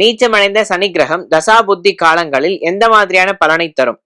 நீச்சமடைந்த சனி கிரகம் தசா புத்தி காலங்களில் எந்த மாதிரியான பலனை தரும்?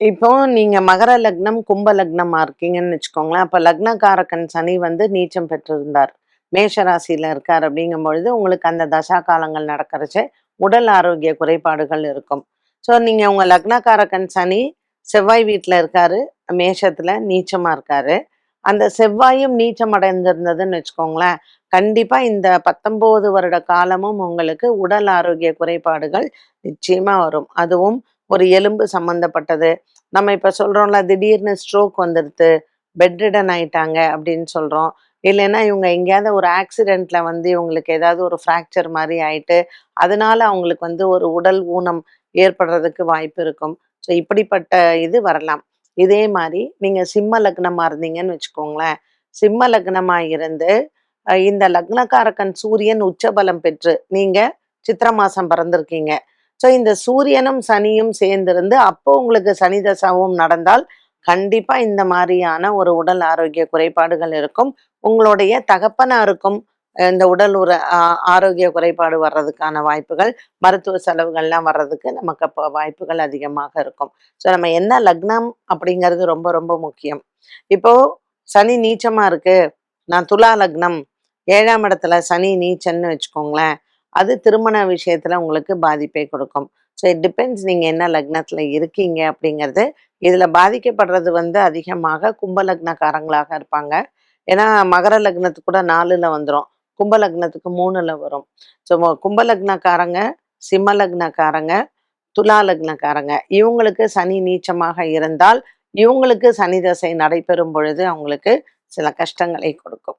இப்போ நீங்க மகர லக்னம் கும்ப லக்னமா இருக்கீங்கன்னு வச்சுக்கோங்களேன். அப்ப லக்னகாரகன் சனி வந்து நீச்சம் பெற்றிருந்தார். மேஷ ராசியில இருக்கார் அப்படிங்கும் பொழுது உங்களுக்கு அந்த தசா காலங்கள் நடக்கிறச்சு உடல் ஆரோக்கிய குறைபாடுகள் இருக்கும். ஸோ நீங்க உங்க லக்னகாரகன் சனி செவ்வாய் வீட்டில் இருக்காரு. மேஷத்துல நீச்சமா இருக்காரு. அந்த செவ்வாயும் நீச்சம் அடைந்திருந்ததுன்னு வச்சுக்கோங்களேன். கண்டிப்பா இந்த பத்தொன்பது வருட காலமும் உங்களுக்கு உடல் ஆரோக்கிய குறைபாடுகள் நிச்சயமா வரும். அதுவும் ஒரு எலும்பு சம்மந்தப்பட்டது நம்ம இப்ப சொல்றோம்ல திடீர்னு ஸ்ட்ரோக் வந்துடுது பெட்ரிடன் ஆயிட்டாங்க அப்படின்னு சொல்றோம். இல்லைன்னா இவங்க எங்கேயாவது ஒரு ஆக்சிடென்ட்ல வந்து இவங்களுக்கு ஏதாவது ஒரு ஃப்ராக்சர் மாதிரி ஆயிட்டு அதனால அவங்களுக்கு வந்து ஒரு உடல் ஊனம் ஏற்படுறதுக்கு வாய்ப்பு இருக்கும். ஸோ இப்படிப்பட்ட இது வரலாம். இதே மாதிரி நீங்க சிம்ம லக்னமா இருந்தீங்கன்னு வச்சுக்கோங்களேன். சிம்ம லக்னமா இருந்து இந்த லக்னக்காரக்கன் சூரியன் உச்சபலம் பெற்று நீங்க சித்திர மாசம் பிறந்திருக்கீங்க. ஸோ இந்த சூரியனும் சனியும் சேர்ந்திருந்து அப்போ உங்களுக்கு சனி தசாவும் நடந்தால் கண்டிப்பா இந்த மாதிரியான ஒரு உடல் ஆரோக்கிய குறைபாடுகள் இருக்கும். உங்களுடைய தகப்பனாருக்கும் இந்த உடல் உற ஆரோக்கிய குறைபாடு வர்றதுக்கான வாய்ப்புகள் மருத்துவ செலவுகள்லாம் வர்றதுக்கு நமக்கு அப்போ வாய்ப்புகள் அதிகமாக இருக்கும். ஸோ நம்ம என்ன லக்னம் அப்படிங்கிறது ரொம்ப ரொம்ப முக்கியம். இப்போ சனி நீச்சமா இருக்கு. நான் துலா லக்னம். ஏழாம் இடத்துல சனி நீச்சன்னு வச்சுக்கோங்களேன். அது திருமண விஷயத்துல உங்களுக்கு பாதிப்பை கொடுக்கும். ஸோ இட் டிபெண்ட்ஸ் நீங்க என்ன லக்னத்துல இருக்கீங்க அப்படிங்கிறது. இதுல பாதிக்கப்படுறது வந்து அதிகமாக கும்ப லக்னக்காரங்களாக இருப்பாங்க. ஏன்னா மகர லக்னத்துக்கு கூட நாலுல வந்துடும் கும்ப லக்னத்துக்கு மூணுல வரும். ஸோ கும்ப லக்னக்காரங்க சிம்ம லக்னக்காரங்க துலா லக்னக்காரங்க இவங்களுக்கு சனி நீச்சமாக இருந்தால் இவங்களுக்கு சனி தசை நடைபெறும் பொழுது அவங்களுக்கு சில கஷ்டங்களை கொடுக்கும்.